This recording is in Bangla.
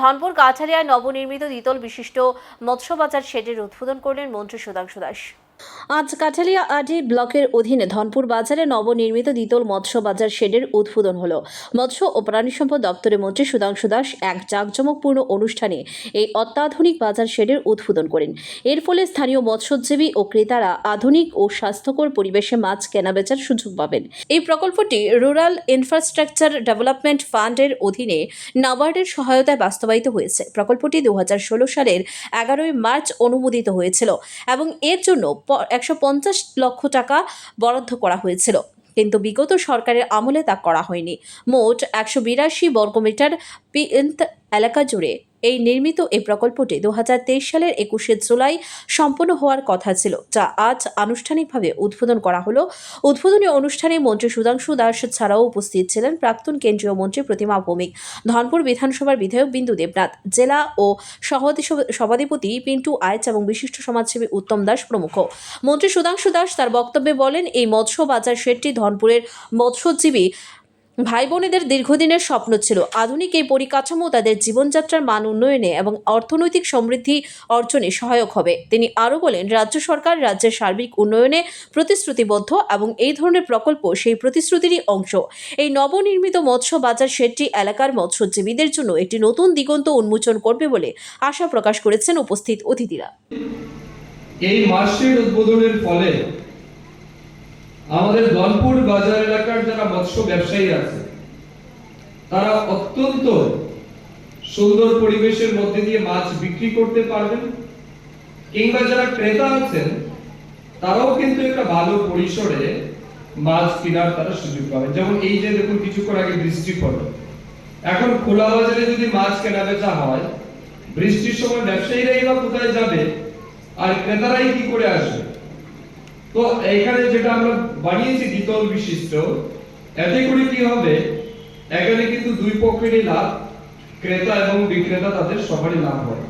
ধনপুর কাছারিয়ায় নবনির্মিত দ্বিতল বিশিষ্ট মৎস্য বাজার শেডের উদ্বোধন করলেন মন্ত্রী সুধাংশু দাস। আজ কাঠালিয়া আডি ব্লকের অধীনে ধনপুর বাজারে নবনির্মিত দ্বিতল মৎস্য বাজার শেডের উদ্বোধন হলো। মৎস্য ও প্রাণী সম্পদ দপ্তরের মন্ত্রী সুধাংশু দাস এক জাঁকজমকপূর্ণ অনুষ্ঠানে এই অত্যাধুনিক বাজার শেডের উদ্বোধন করেন। এর ফলে স্থানীয় মৎস্যজীবী ও ক্রেতারা আধুনিক ও স্বাস্থ্যকর পরিবেশে মাছ কেনাবেচার সুযোগ পাবেন। এই প্রকল্পটি রুরাল ইনফ্রাস্ট্রাকচার ডেভেলপমেন্ট ফান্ডের অধীনে নাবার্ডের সহায়তায় বাস্তবায়িত হয়েছে। প্রকল্পটি দু হাজার ষোলো সালের এগারোই মার্চ অনুমোদিত হয়েছিল এবং এর জন্য একশো পঞ্চাশ লক্ষ টাকা বরাদ্দ করা হয়েছিল। কিন্তু বিগত সরকারের আমলে তা করা হয়নি। মোট একশো বিরাশি বর্গমিটার এলাকা জুড়ে এই নির্মিত এই প্রকল্পটি দু হাজার তেইশ সালের একুশে জুলাই সম্পন্ন হওয়ার কথা ছিল, যা আজ আনুষ্ঠানিকভাবে উদ্বোধন করা হলো। উদ্বোধনী অনুষ্ঠানে মন্ত্রী সুধাংশু দাস ছাড়াও উপস্থিত ছিলেন প্রাক্তন কেন্দ্রীয় মন্ত্রী প্রতিমা ভৌমিক, ধনপুর বিধানসভার বিধায়ক বিন্দু দেবনাথ, জেলা ও সভাধিপতি পিন্টু আয়চ এবং বিশিষ্ট সমাজসেবী উত্তম দাস প্রমুখ। মন্ত্রী সুধাংশু দাস তার বক্তব্যে বলেন, এই মৎস্য বাজার শেডটি ধনপুরের মৎস্যজীবী ভাই বোনেদের দীর্ঘদিনের স্বপ্ন ছিল আধুনিক এই পরিকাঠামো তাদের জীবনযাত্রার মান উন্নয়নে এবং অর্থনৈতিক সমৃদ্ধি অর্জনে সহায়ক হবে। তিনি আরও বলেন, রাজ্য সরকার রাজ্যের সার্বিক উন্নয়নে প্রতিশ্রুতিবদ্ধ এবং এই ধরনের প্রকল্প সেই প্রতিশ্রুতিরই অংশ। এই নবনির্মিত মৎস্য বাজার শেডটি এলাকার মৎস্যজীবীদের জন্য একটি নতুন দিগন্ত উন্মোচন করবে বলে আশা প্রকাশ করেছেন উপস্থিত অতিথিরা। এই মাসের উদ্বোধনের ফলে আমাদের ধনপুর বাজার এলাকার যারা মৎস্য ব্যবসায়ী আছে, তারা অত্যন্ত সুন্দর পরিবেশের মধ্যে দিয়ে মাছ বিক্রি করতে পারবেন, কিংবা যারা ক্রেতা আছেন, তারাও কিন্তু একটা ভালো পরিসরে মাছ কেনার তারা সুযোগ পাবেন। যেমন এই যে দেখুন, কিছুক্ষণ আগে বৃষ্টি পড়ল। এখন খোলা বাজারে যদি মাছ কেনা বেচা হয়, বৃষ্টির সময় ব্যবসায়ীরাই বা কোথায় যাবে, আর ক্রেতারাই কি করে আসবে? তো এখানে যেটা আমরা বানিয়েছি দ্বিতল বিশিষ্ট, এতে করে কি হবে? এখানে কিন্তু দুই পক্ষেরই লাভ, ক্রেতা এবং বিক্রেতা তাদের সবারই লাভ হয়।